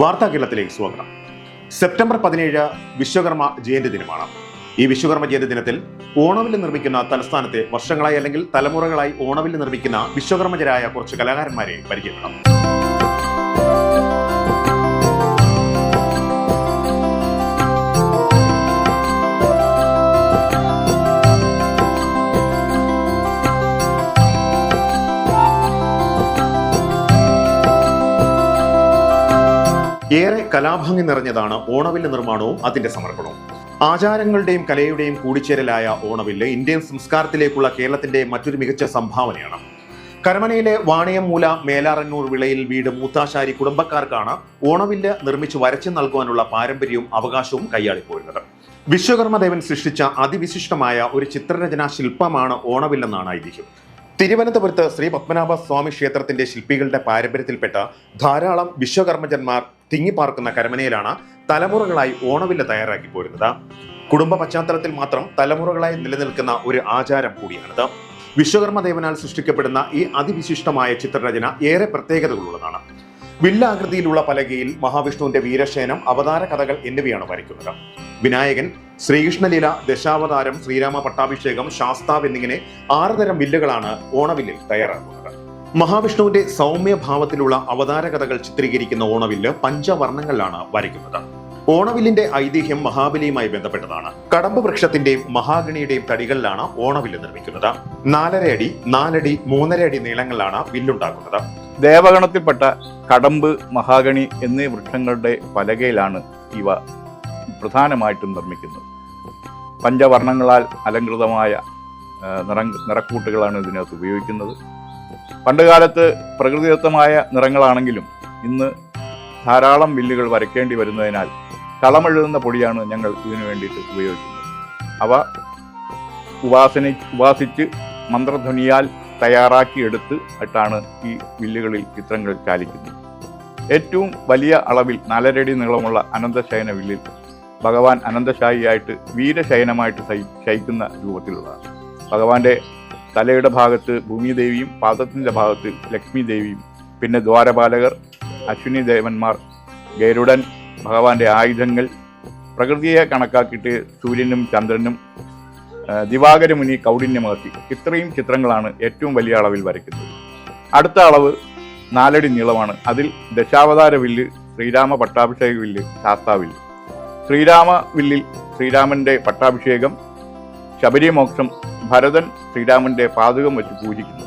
വാർത്താ കേരളത്തിലേക്ക് സ്വാഗതം. സെപ്റ്റംബർ പതിനേഴ് വിശ്വകർമ്മ ജയന്തി ദിനമാണ്. ഈ വിശ്വകർമ്മ ജയന്തി ദിനത്തിൽ ഓണവില്ല് നിർമ്മിക്കുന്ന തലസ്ഥാനത്തെ വർഷങ്ങളായി അല്ലെങ്കിൽ തലമുറകളായി ഓണവില്ല് നിർമ്മിക്കുന്ന വിശ്വകർമ്മജരായ കുറച്ച് കലാകാരന്മാരെ പരിചയപ്പെടാം. ഏറെ കലാഭംഗി നിറഞ്ഞതാണ് ഓണവില്ല നിർമ്മാണവും അതിന്റെ സമർപ്പണവും. ആചാരങ്ങളുടെയും കലയുടെയും കൂടിച്ചേരലായ ഓണവില്ല് ഇന്ത്യൻ സംസ്കാരത്തിലേക്കുള്ള കേരളത്തിന്റെ മറ്റൊരു മികച്ച സംഭാവനയാണ്. കരമനയിലെ വാണിയംമൂല മേലാറന്നൂർ വിളയിൽ വീട് മൂത്താശാരി കുടുംബക്കാർക്കാണ് ഓണവില്ല് നിർമ്മിച്ച് വരച്ചു നൽകുവാനുള്ള പാരമ്പര്യവും അവകാശവും കൈയാളിപ്പോരുന്നത്. വിശ്വകർമ്മദേവൻ സൃഷ്ടിച്ച അതിവിശിഷ്ടമായ ഒരു ചിത്രരചനാ ശില്പമാണ് ഓണവില്ലെന്നാണ് ഐതിഹ്യം. തിരുവനന്തപുരത്ത് ശ്രീ പത്മനാഭ സ്വാമി ക്ഷേത്രത്തിന്റെ ശില്പികളുടെ പാരമ്പര്യത്തിൽപ്പെട്ട ധാരാളം വിശ്വകർമ്മജന്മാർ തിങ്ങിപ്പാർക്കുന്ന കരമനയിലാണ് തലമുറകളായി ഓണവില്ല തയ്യാറാക്കി പോരുന്നത്. കുടുംബ പശ്ചാത്തലത്തിൽ മാത്രം തലമുറകളായി നിലനിൽക്കുന്ന ഒരു ആചാരം കൂടിയാണിത്. വിശ്വകർമ്മദേവനാൽ സൃഷ്ടിക്കപ്പെടുന്ന ഈ അതിവിശിഷ്ടമായ ചിത്രരചന ഏറെ പ്രത്യേകതകളുള്ളതാണ്. വില്ലാകൃതിയിലുള്ള പലകയിൽ മഹാവിഷ്ണുവിന്റെ വീരശേനം അവതാര കഥകൾ എന്നിവയാണ് വരയ്ക്കുന്നത്. വിനായകൻ ശ്രീകൃഷ്ണലീല ദശാവതാരം ശ്രീരാമ പട്ടാഭിഷേകം ശാസ്താവ് എന്നിങ്ങനെ ആറുതരം വില്ലുകളാണ് ഓണവില്ലിൽ തയ്യാറാക്കുന്നത്. മഹാവിഷ്ണുവിന്റെ സൗമ്യഭാവത്തിലുള്ള അവതാര കഥകൾ ചിത്രീകരിക്കുന്ന ഓണവില്ല് പഞ്ചവർണങ്ങളിലാണ് വരയ്ക്കുന്നത്. ഓണവില്ലിന്റെ ഐതിഹ്യം മഹാബലിയുമായി ബന്ധപ്പെട്ടതാണ്. കടമ്പ് വൃക്ഷത്തിന്റെയും മഹാഗണിയുടെയും തടികളിലാണ് ഓണവില്ല് നിർമ്മിക്കുന്നത്. നാലര അടി നാലടി മൂന്നര അടി നീളങ്ങളിലാണ് വില്ലുണ്ടാക്കുന്നത്. ദേവഗണത്തിൽപ്പെട്ട കടമ്പ് മഹാഗണി എന്നീ വൃക്ഷങ്ങളുടെ പലകയിലാണ് ഇവ പ്രധാനമായിട്ടും നിർമ്മിക്കുന്നത്. പഞ്ചവർണങ്ങളാൽ അലങ്കൃതമായ നിറ നിറക്കൂട്ടുകളാണ് ഇതിനകത്ത് ഉപയോഗിക്കുന്നത്. പണ്ടുകാലത്ത് പ്രകൃതിദത്തമായ നിറങ്ങളാണെങ്കിലും ഇന്ന് ധാരാളം വില്ലുകൾ വരയ്ക്കേണ്ടി വരുന്നതിനാൽ കളമെഴുതുന്ന പൊടിയാണ് ഞങ്ങൾ ഇതിനു വേണ്ടിയിട്ട് ഉപയോഗിക്കുന്നത്. അവ ഉപാസന ഉപാസിച്ച് മന്ത്രധ്വനിയാൽ തയ്യാറാക്കിയെടുത്ത് ആയിട്ടാണ് ഈ വില്ലുകളിൽ ചിത്രങ്ങൾ ചാലിക്കുന്നത്. ഏറ്റവും വലിയ അളവിൽ നാലരടി നീളമുള്ള അനന്തശയന വില്ലിൽ ഭഗവാൻ അനന്തശായിയായിട്ട് വീരശയനമായിട്ട് ശയിക്കുന്ന രൂപത്തിലുള്ളതാണ്. ഭഗവാന്റെ തലയുടെ ഭാഗത്ത് ഭൂമിദേവിയും പാദത്തിന്റെ ഭാഗത്ത് ലക്ഷ്മി ദേവിയും പിന്നെ ദ്വാരപാലകർ അശ്വിനി ദേവന്മാർ ഗരുഡൻ ഭഗവാന്റെ ആയുധങ്ങൾ പ്രകൃതിയെ കണക്കാക്കിയിട്ട് സൂര്യനും ചന്ദ്രനും ദിവാകരമുനി കൗടിന്യമഹർത്തി ഇത്രയും ചിത്രങ്ങളാണ് ഏറ്റവും വലിയ അളവിൽ വരയ്ക്കുന്നത്. അടുത്ത അളവ് നാലടി നീളമാണ്. അതിൽ ദശാവതാര വില്ല് ശ്രീരാമ പട്ടാഭിഷേക വില്ല് ശാസ്താവില്ല് ശ്രീരാമ വില്ലിൽ ശ്രീരാമന്റെ പട്ടാഭിഷേകം ശബരിമോക്ഷം ഭരതൻ ശ്രീരാമന്റെ പാതകം വെച്ച് പൂജിക്കുന്നു.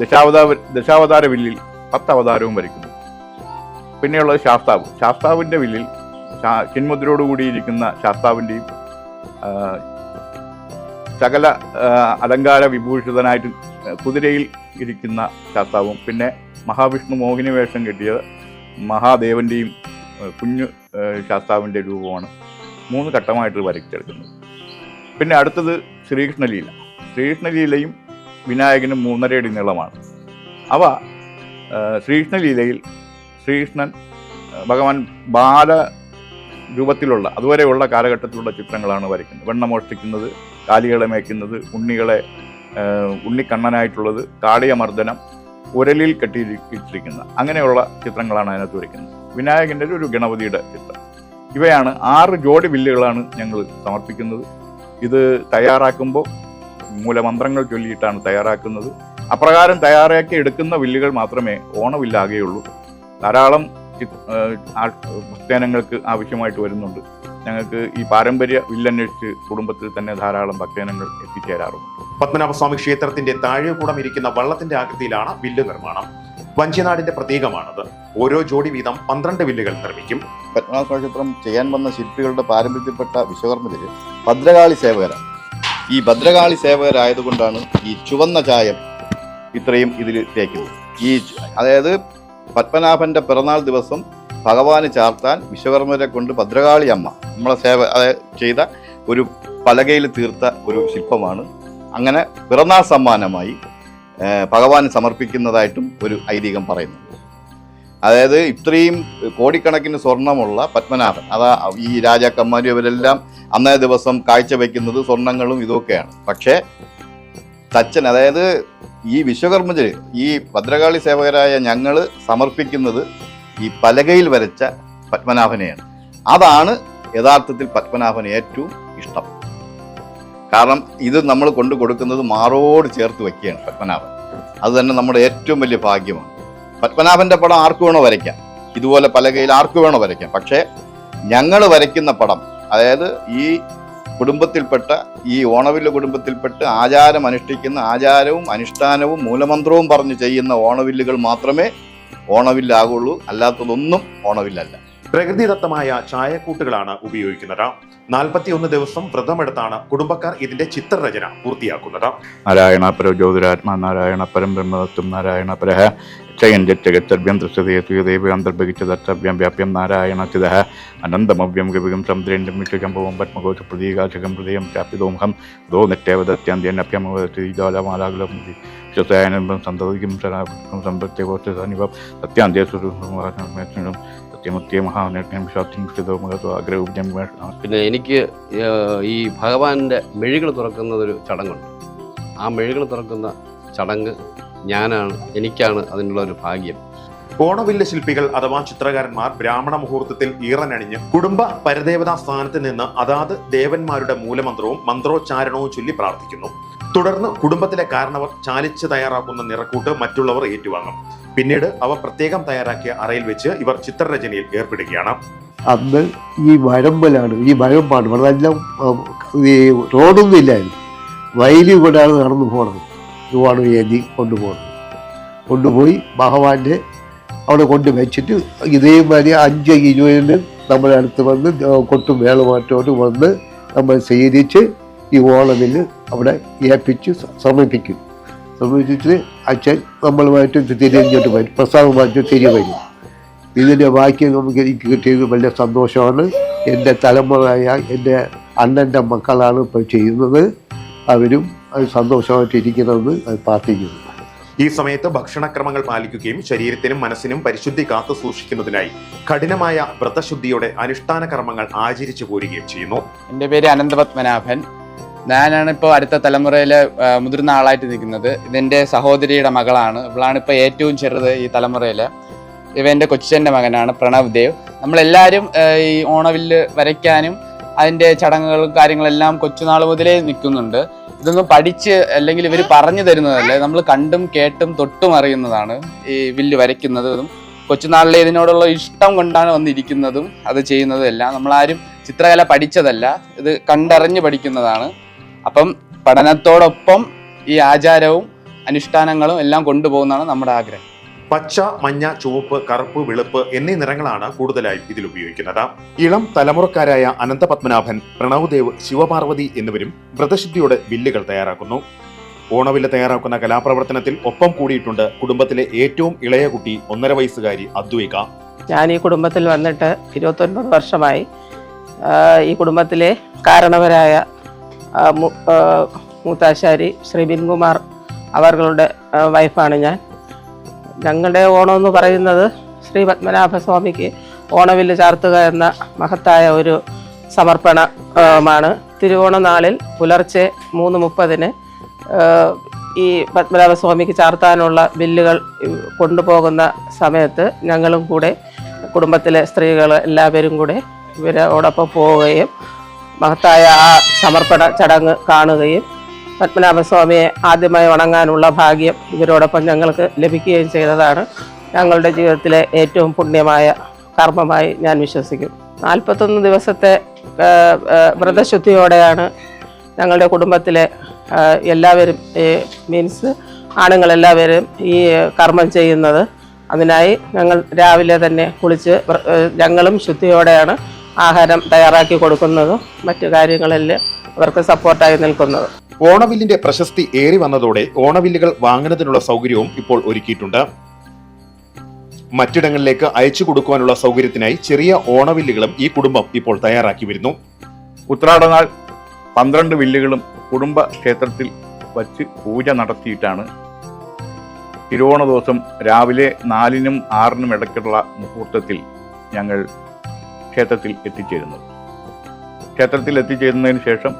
ദശാവതാര ദശാവതാര വില്ലിൽ പത്ത് അവതാരവും വരയ്ക്കുന്നു പിന്നെയുള്ളത് ശാസ്താവ്. ശാസ്താവിന്റെ വില്ലിൽ ചിന്മുദ്രയോടുകൂടിയിരിക്കുന്ന ശാസ്താവിന്റെയും സകല അലങ്കാര വിഭൂഷിതനായിട്ട് കുതിരയിൽ ഇരിക്കുന്ന ശാസ്താവും. പിന്നെ മഹാവിഷ്ണു മോഹിനി വേഷം കിട്ടിയത് മഹാദേവന്റെയും കുഞ്ഞു ശാസ്താവിന്റെ രൂപമാണ്. മൂന്ന് ഘട്ടമായിട്ട് വരച്ചെടുക്കുന്നത്. പിന്നെ അടുത്തത് ശ്രീകൃഷ്ണലീല ശ്രീകൃഷ്ണലീലയും വിനായകനും മൂന്നരയടി നീളമാണ്. അവ ശ്രീകൃഷ്ണലീലയിൽ ശ്രീകൃഷ്ണൻ ഭഗവാൻ ബാല രൂപത്തിലുള്ള അതുവരെയുള്ള കാലഘട്ടത്തിലുള്ള ചിത്രങ്ങളാണ് വരയ്ക്കുന്നത്. വെണ്ണ മോഷ്ടിക്കുന്നത് കാലികളെ മേയ്ക്കുന്നത് ഉണ്ണികളെ ഉണ്ണിക്കണ്ണനായിട്ടുള്ളത് കാളിയമർദ്ദനം ഉരലിൽ കെട്ടിയിരിക്കുന്ന അങ്ങനെയുള്ള ചിത്രങ്ങളാണ് അതിനകത്ത് വരയ്ക്കുന്നത്. വിനായകന്റെ ഒരു ഗണപതിയുടെ ചിത്രം. ഇവയാണ് ആറ് ജോഡി വില്ലുകളാണ് ഞങ്ങൾ സമർപ്പിക്കുന്നത്. ഇത് തയ്യാറാക്കുമ്പോൾ മൂലമന്ത്രങ്ങൾ ചൊല്ലിയിട്ടാണ് തയ്യാറാക്കുന്നത്. അപ്രകാരം തയ്യാറാക്കി എടുക്കുന്ന വില്ലുകൾ മാത്രമേ ഓണവില്ലാകുകയുള്ളൂ ധാരാളം ഭക്തജനങ്ങൾക്ക് ആവശ്യമായിട്ട് വരുന്നുണ്ട്. ഞങ്ങൾക്ക് ഈ പാരമ്പര്യ വില്ലന്വേഷിച്ച് കുടുംബത്തിൽ തന്നെ ധാരാളം ഭക്തജനങ്ങൾ എത്തിച്ചേരാറുണ്ട്. പത്മനാഭസ്വാമി ക്ഷേത്രത്തിന്റെ താഴെക്കൂടം ഇരിക്കുന്ന വള്ളത്തിന്റെ ആകൃതിയിലാണ് വില്ല് നിർമ്മാണം. വഞ്ചിനാടിന്റെ പ്രതീകമാണത്. ഓരോ ജോഡി വീതം പന്ത്രണ്ട് വില്ലുകൾ നിർമ്മിക്കും. പത്മനാഭ ക്ഷേത്രം ചെയ്യാൻ വന്ന ശില്പികളുടെ പാരമ്പര്യത്തിൽപ്പെട്ട വിശ്വകർമ്മത്തിൽ ഭദ്രകാളി സേവകരാണ്. ഈ ഭദ്രകാളി സേവകരായതുകൊണ്ടാണ് ഈ ചുവന്ന ചായം ഇത്രയും ഇതിൽ തേക്കുന്നത്. ഈ അതായത് പത്മനാഭന്റെ പിറന്നാൾ ദിവസം ഭഗവാന് ചാർത്താൻ വിശ്വകർമ്മരെ കൊണ്ട് ഭദ്രകാളി അമ്മ നമ്മളെ സേവ ചെയ്ത ഒരു പലകയിൽ തീർത്ത ഒരു ശില്പമാണ്. അങ്ങനെ പിറന്നാൾ സമ്മാനമായി ഭഗവാൻ സമർപ്പിക്കുന്നതായിട്ടും ഒരു ഐതിഹ്യം പറയുന്നുണ്ട് അതായത് ഇത്രയും കോടിക്കണക്കിന് സ്വർണമുള്ള പത്മനാഭൻ. അതാ ഈ രാജാക്കന്മാരും ഇവരെല്ലാം അന്നേ ദിവസം കാഴ്ചവെക്കുന്നത് സ്വർണങ്ങളും ഇതൊക്കെയാണ്. പക്ഷേ തച്ചൻ അതായത് ഈ വിശ്വകർമ്മജർ ഈ ഭദ്രകാളി സേവകരായ ഞങ്ങൾ സമർപ്പിക്കുന്നത് ഈ പലകയിൽ വരച്ച പത്മനാഭനെയാണ്. അതാണ് യഥാർത്ഥത്തിൽ പത്മനാഭൻ ഏറ്റവും ഇഷ്ടം. കാരണം ഇത് നമ്മൾ കൊണ്ടു കൊടുക്കുന്നത് മാറോട് ചേർത്ത് വയ്ക്കുകയാണ് പത്മനാഭൻ. അത് തന്നെ നമ്മുടെ ഏറ്റവും വലിയ ഭാഗ്യമാണ്. പത്മനാഭന്റെ പടം ആർക്ക് വേണോ വരയ്ക്കാം. ഇതുപോലെ പലകയിൽ ആർക്ക് വേണോ വരയ്ക്കാം. പക്ഷേ ഞങ്ങൾ വരയ്ക്കുന്ന പടം അതായത് ഈ കുടുംബത്തിൽപ്പെട്ട ഈ ഓണവില്ല കുടുംബത്തിൽപ്പെട്ട് ആചാരം അനുഷ്ഠിക്കുന്ന ആചാരവും അനുഷ്ഠാനവും മൂലമന്ത്രവും പറഞ്ഞ് ചെയ്യുന്ന ഓണവില്ലുകൾ മാത്രമേ ഓണവില്ലാകുള്ളൂ. അല്ലാത്തതൊന്നും ഓണവില്ലല്ല. പ്രകൃതിദത്തമായ ചായക്കൂട്ടുകളാണ് ഉപയോഗിക്കുന്നത്. നാൽപ്പത്തിയൊന്ന് ദിവസം വ്രതമെടുത്താണ് കുടുംബക്കാർ ഇതിന്റെ ചിത്രരചന പൂർത്തിയാക്കുന്നത്. നാരായണ ജ്യോതിരാത്മ ജ്യോതിരാത്മാ നാരായണ പരം ബ്രഹ്മതത്വം നാരായണ പരഹ ചയൻ ദൃശ്യതേതുയദേവ അന്തർഭവിച്ച ദത്തഭ്യം വ്യാപ്യം നാരായണ ചിത അനന്തമവ്യം ഗവികം ചന്ദ്രേന്ദ്രം വിഷകംഭവം പത്മകോശ പ്രതീകാശകം ഹൃദയം ചാപ്യതോമുഖം ദോ നിത്യേവദത്യന്ത്യനപ്യമവതിജാലമാലാകുലം വിശ്വസായനം സന്തതിക്കും സമ്പത്യകോശ സന്നിഭം സത്യാന്ത്യസ്വരൂപം സത്യമത്യ മഹാനേട്ടം വിശ്വാസം വിശുദ്ധോ ആഗ്രഹം പിന്നെ എനിക്ക് ഈ ഭഗവാന്റെ മെഴികൾ തുറക്കുന്നതൊരു ചടങ്ങുണ്ട്. ആ മെഴുകൾ തുറക്കുന്ന ചടങ്ങ് ഞാനാണ് എനിക്കാണ് അതിനുള്ള ഒരു ഭാഗ്യം. ഓണവില്ല ശില്പികൾ അഥവാ ചിത്രകാരന്മാർ ബ്രാഹ്മണ മുഹൂർത്തത്തിൽ ഈറനണിഞ്ഞ് കുടുംബ പരദേവതാ സ്ഥാനത്ത് നിന്ന് അതാത് ദേവന്മാരുടെ മൂലമന്ത്രവും മന്ത്രോച്ചാരണവും ചൊല്ലി പ്രാർത്ഥിക്കുന്നു. തുടർന്ന് കുടുംബത്തിലെ കാരണവർ ചാലിച്ച് തയ്യാറാക്കുന്ന നിറക്കൂട്ട് മറ്റുള്ളവർ ഏറ്റുവാങ്ങും. പിന്നീട് അവ പ്രത്യേകം തയ്യാറാക്കിയ അറയിൽ വെച്ച് ഇവർ ചിത്രരചനയിൽ ഏർപ്പെടുകയാണ്. അന്ന് ഈ വരമ്പലാണ് ഈ വരമ്പാണ് ഇവിടെ ഈ റോഡൊന്നും ഇല്ലായിരുന്നു. വയലിൽ കൂടെയാണ് നടന്നു പോണത്. ഒരുപാട് ഏന്തി കൊണ്ടുപോകുന്നത് കൊണ്ടുപോയി ഭഗവാന്റെ അവിടെ കൊണ്ട് വെച്ചിട്ട് ഇതേമാതിരി അഞ്ച് ഇരുപതിന് നമ്മുടെ അടുത്ത് വന്ന് കൊട്ടും വേളമാറ്റോട്ട് വന്ന് നമ്മൾ സ്വീകരിച്ച് ഈ ഓണമിൽ അവിടെ ഏൽപ്പിച്ച് സമർപ്പിക്കും. സമർപ്പിച്ചിട്ട് അച്ഛൻ നമ്മളുമായിട്ട് തിരിഞ്ഞിട്ട് വരും. പ്രസാദമായിട്ട് തിരികെ വരും. ഇതിന്റെ ബാക്കി നമുക്ക് എനിക്ക് കിട്ടിയത് വലിയ സന്തോഷമാണ്. എന്റെ തലമുറയായ എന്റെ അണ്ണന്റെ മക്കളാണ് ഇപ്പോൾ ചെയ്യുന്നത്. അവരും അത് സന്തോഷമായിട്ട് ഇരിക്കണമെന്ന് അത് പ്രാർത്ഥിക്കുന്നു. ഈ സമയത്ത് ഭക്ഷണക്രമങ്ങൾ പാലിക്കുകയും ശരീരത്തിനും മനസ്സിനും പരിശുദ്ധി കാത്തു സൂക്ഷിക്കുന്നതിനായി കഠിനമായ വ്രതശുദ്ധിയോടെ അനുഷ്ഠാന കർമ്മങ്ങൾ ആചരിച്ചു പോരുകയും ചെയ്യുന്നു. എന്റെ പേര് അനന്തപത്മനാഭൻ ഞാനാണ് ഇപ്പോൾ അടുത്ത തലമുറയിലെ മുതിർന്ന ആളായിട്ട് നിൽക്കുന്നത്. ഇതെന്റെ സഹോദരിയുടെ മകളാണ്. ഇവളാണ് ഇപ്പോൾ ഏറ്റവും ചെറുത് ഈ തലമുറയിലെ. ഇവ എന്റെ കൊച്ചന്റെ മകനാണ് പ്രണവ് ദേവ്. നമ്മളെല്ലാവരും ഈ ഓണവില്ല് വരയ്ക്കാനും അതിന്റെ ചടങ്ങുകളും കാര്യങ്ങളെല്ലാം കൊച്ചുനാൾ മുതലേ നിൽക്കുന്നുണ്ട്. ഇതൊന്നും പഠിച്ച് അല്ലെങ്കിൽ ഇവർ പറഞ്ഞു തരുന്നതല്ലേ. നമ്മൾ കണ്ടും കേട്ടും തൊട്ടും അറിയുന്നതാണ് ഈ വില്ല് വരയ്ക്കുന്നതും. കൊച്ചുനാളിലെ ഇതിനോടുള്ള ഇഷ്ടം കൊണ്ടാണ് വന്നിരിക്കുന്നതും അത് ചെയ്യുന്നതും എല്ലാം നമ്മളാരും ചിത്രകല പഠിച്ചതല്ല. ഇത് കണ്ടറിഞ്ഞ് പഠിക്കുന്നതാണ്. അപ്പം പഠനത്തോടൊപ്പം ഈ ആചാരവും അനുഷ്ഠാനങ്ങളും എല്ലാം കൊണ്ടുപോകുന്നതാണ് നമ്മുടെ ആഗ്രഹം. പച്ച മഞ്ഞ ചുവപ്പ് കറുപ്പ് വെളുപ്പ് എന്നീ നിറങ്ങളാണ് കൂടുതലായി ഇതിൽ ഉപയോഗിക്കുന്നത്. ഇളം തലമുറക്കാരായ അനന്തപത്മനാഭൻ പ്രണവ്ദേവ് ശിവപാർവതി എന്നിവരും വ്രതശുദ്ധിയോടെ വില്ലുകൾ തയ്യാറാക്കുന്നു. ഓണവില്ല തയ്യാറാക്കുന്ന കലാപ്രവർത്തനത്തിൽ ഒപ്പം കൂടിയിട്ടുണ്ട് കുടുംബത്തിലെ ഏറ്റവും ഇളയ കുട്ടി ഒന്നര വയസ്സുകാരി അദ്വൈക. ഞാൻ ഈ കുടുംബത്തിൽ വന്നിട്ട് ഇരുപത്തൊൻപത് വർഷമായി ഈ കുടുംബത്തിലെ കാരണവരായ മൂത്താശാരി ശ്രീബിൻ കുമാർ അവരുടെ വൈഫാണ് ഞാൻ. ഞങ്ങളുടെ ഓണം എന്ന് പറയുന്നത് ശ്രീ പത്മനാഭസ്വാമിക്ക് ഓണവില്ല് ചാർത്തുക എന്ന മഹത്തായ ഒരു സമർപ്പണമാണ് തിരുവോണ നാളിൽ പുലർച്ചെ മൂന്ന് മുപ്പതിന് ഈ പത്മനാഭസ്വാമിക്ക് ചാർത്താനുള്ള ബില്ലുകൾ കൊണ്ടുപോകുന്ന സമയത്ത് ഞങ്ങളും കൂടെ കുടുംബത്തിലെ സ്ത്രീകൾ എല്ലാവരും കൂടെ ഇവരോടൊപ്പം പോവുകയും മഹത്തായ ആ സമർപ്പണ ചടങ്ങ് കാണുകയും പത്മനാഭസ്വാമിയെ ആദ്യമായി വണങ്ങാനുള്ള ഭാഗ്യം ഇവരോടൊപ്പം ഞങ്ങൾക്ക് ലഭിക്കുകയും ചെയ്തതാണ്. ഞങ്ങളുടെ ജീവിതത്തിലെ ഏറ്റവും പുണ്യമായ കർമ്മമായി ഞാൻ വിശ്വസിക്കും. നാൽപ്പത്തൊന്ന് ദിവസത്തെ വ്രതശുദ്ധിയോടെയാണ് ഞങ്ങളുടെ കുടുംബത്തിലെ എല്ലാവരും മീൻസ് ആണുങ്ങളെല്ലാവരും ഈ കർമ്മം ചെയ്യുന്നത്. അതിനായി ഞങ്ങൾ രാവിലെ തന്നെ കുളിച്ച് ഞങ്ങളും ശുദ്ധിയോടെയാണ് ആഹാരം തയ്യാറാക്കി കൊടുക്കുന്നതും മറ്റു കാര്യങ്ങളെല്ലാം അവർക്ക് സപ്പോർട്ടായി നിൽക്കുന്നത്. ഓണവില്ലിന്റെ പ്രശസ്തി ഏറി വന്നതോടെ ഓണവില്ലുകൾ വാങ്ങുന്നതിനുള്ള സൗകര്യവും ഇപ്പോൾ ഒരുക്കിയിട്ടുണ്ട്. മറ്റിടങ്ങളിലേക്ക് അയച്ചു കൊടുക്കുവാനുള്ള സൗകര്യത്തിനായി ചെറിയ ഓണവില്ലുകളും ഈ കുടുംബം ഇപ്പോൾ തയ്യാറാക്കി വരുന്നു. ഉത്രാടനാൾ പന്ത്രണ്ട് വില്ലുകളും കുടുംബ ക്ഷേത്രത്തിൽ വച്ച് പൂജ നടത്തിയിട്ടാണ് തിരുവോണ ദിവസം രാവിലെ നാലിനും ആറിനും ഇടയ്ക്കുള്ള മുഹൂർത്തത്തിൽ ഞങ്ങൾ ക്ഷേത്രത്തിൽ എത്തിച്ചേരുന്നത് ക്ഷേത്രത്തിൽ എത്തിച്ചേരുന്നതിന് ശേഷം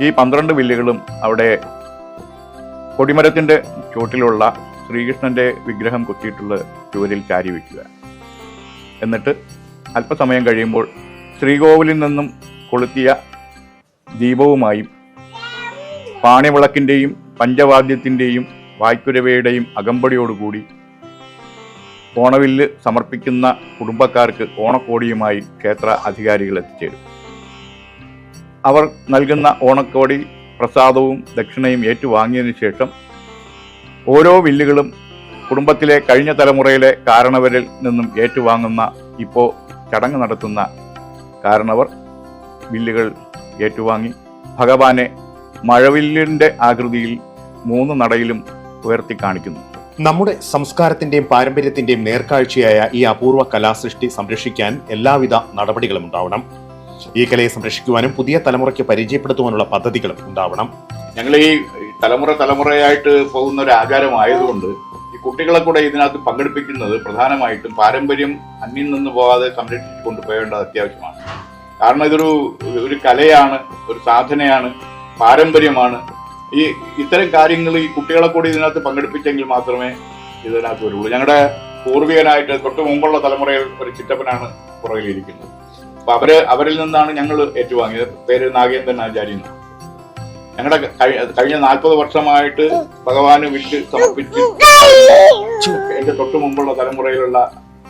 ഈ പന്ത്രണ്ട് വില്ലുകളും അവിടെ കൊടിമരത്തിന്റെ ചുവട്ടിലുള്ള ശ്രീകൃഷ്ണന്റെ വിഗ്രഹം കൊത്തിയിട്ടുള്ള ചുവരിൽ ചാരി വയ്ക്കുക എന്നിട്ട് അല്പസമയം കഴിയുമ്പോൾ ശ്രീകോവിലിൽ നിന്നും കൊളുത്തിയ ദീപവുമായും പാണിവിളക്കിന്റെയും പഞ്ചവാദ്യത്തിന്റെയും വായ്ക്കുരവയുടെയും അകമ്പടിയോടുകൂടി ഓണവില്ല് സമർപ്പിക്കുന്ന കുടുംബക്കാർക്ക് ഓണക്കോടിയുമായി ക്ഷേത്ര അധികാരികൾ എത്തിച്ചേരും. അവർ നൽകുന്ന ഓണക്കോടി പ്രസാദവും ദക്ഷിണയും ഏറ്റുവാങ്ങിയതിനു ശേഷം ഓരോ വില്ലുകളും കുടുംബത്തിലെ കഴിഞ്ഞ തലമുറയിലെ കാരണവരിൽ നിന്നും ഏറ്റുവാങ്ങുന്ന ഇപ്പോൾ ചടങ്ങ് നടത്തുന്ന കാരണവർ വില്ലുകൾ ഏറ്റുവാങ്ങി. ഭഗവാനെ മഴവില്ലിന്റെ ആകൃതിയിൽ മൂന്ന് നടയിലും ഉയർത്തി കാണിക്കുന്നു. നമ്മുടെ സംസ്കാരത്തിന്റെയും പാരമ്പര്യത്തിന്റെയും നേർക്കാഴ്ചയായ ഈ അപൂർവ കലാസൃഷ്ടി സംരക്ഷിക്കാൻ എല്ലാവിധ നടപടികളും ഉണ്ടാവണം. ഈ കലയെ സംരക്ഷിക്കുവാനും പുതിയ തലമുറയ്ക്ക് പരിചയപ്പെടുത്തുവാനുള്ള പദ്ധതികളും ഉണ്ടാവണം. ഞങ്ങൾ ഈ തലമുറ തലമുറയായിട്ട് പോകുന്ന ഒരു ആചാരമായതുകൊണ്ട് ഈ കുട്ടികളെ കൂടെ ഇതിനകത്ത് പങ്കെടുപ്പിക്കുന്നത് പ്രധാനമായിട്ടും പാരമ്പര്യം അന്യം നിന്ന് പോകാതെ സംരക്ഷിച്ചു കൊണ്ടുപോകേണ്ടത് അത്യാവശ്യമാണ്. കാരണം ഇതൊരു ഒരു കലയാണ് ഒരു സാധനയാണ് പാരമ്പര്യമാണ്. ഈ ഇത്തരം കാര്യങ്ങൾ ഈ കുട്ടികളെ കൂടി ഇതിനകത്ത് പങ്കെടുപ്പിച്ചെങ്കിൽ മാത്രമേ ഇതിനകത്ത് വരുള്ളൂ. ഞങ്ങളുടെ പൂർവികനായിട്ട് തൊട്ട് മുമ്പുള്ള തലമുറയിൽ ഒരു ചിറ്റപ്പനാണ് പുറകിലിരിക്കുന്നത് അപ്പൊ അവർ അവരിൽ നിന്നാണ് ഞങ്ങൾ ഏറ്റുവാങ്ങിയത്. പേര് നാഗേന്ദ്രൻ ആചാര്യൻ ഞങ്ങളുടെ കഴിഞ്ഞ നാൽപ്പത് വർഷമായിട്ട് ഭഗവാന് വിറ്റ് സമർപ്പിച്ച് എന്റെ തൊട്ട് മുമ്പുള്ള തലമുറയിലുള്ള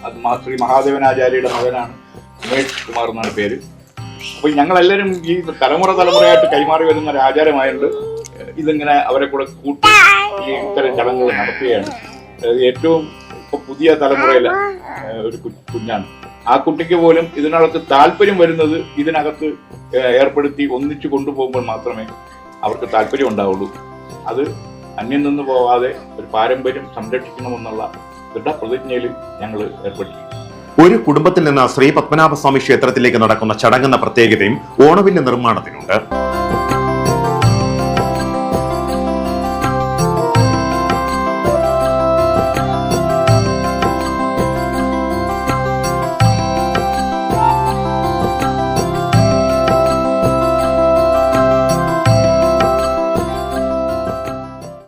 അത് മാ- ശ്രീ മഹാദേവനാചാര്യയുടെ മകനാണ് ഉമേഷ് കുമാർ എന്നാണ് പേര്. അപ്പൊ ഞങ്ങളെല്ലാവരും ഈ തലമുറ തലമുറയായിട്ട് കൈമാറി വരുന്ന ഒരു ആചാരമായതുകൊണ്ട് ഇതിങ്ങനെ അവരെ കൂടെ കൂട്ടി ഈ ഇത്തരം ചടങ്ങുകൾ നടത്തുകയാണ്. ഏറ്റവും ഇപ്പൊ പുതിയ തലമുറയിലെ ഒരു കുഞ്ഞാണ്. ആ കുട്ടിക്ക് പോലും ഇതിനകത്ത് താല്പര്യം വരുന്നത് ഇതിനകത്ത് ഏർപ്പെടുത്തി ഒന്നിച്ചു കൊണ്ടുപോകുമ്പോൾ മാത്രമേ അവർക്ക് താല്പര്യം ഉണ്ടാവുള്ളൂ. അത് അന്യം നിന്ന് പോവാതെ ഒരു പാരമ്പര്യം സംരക്ഷിക്കണമെന്നുള്ള ദൃഢപ്രതിജ്ഞയിൽ ഞങ്ങൾ ഏർപ്പെട്ടിരിക്കുന്നു ഒരു കുടുംബത്തിൽ നിന്ന് ശ്രീ പത്മനാഭസ്വാമി ക്ഷേത്രത്തിലേക്ക് നടക്കുന്ന ചടങ്ങെന്ന പ്രത്യേകതയും ഓണവില്ല് നിർമ്മാണത്തിനുണ്ട്.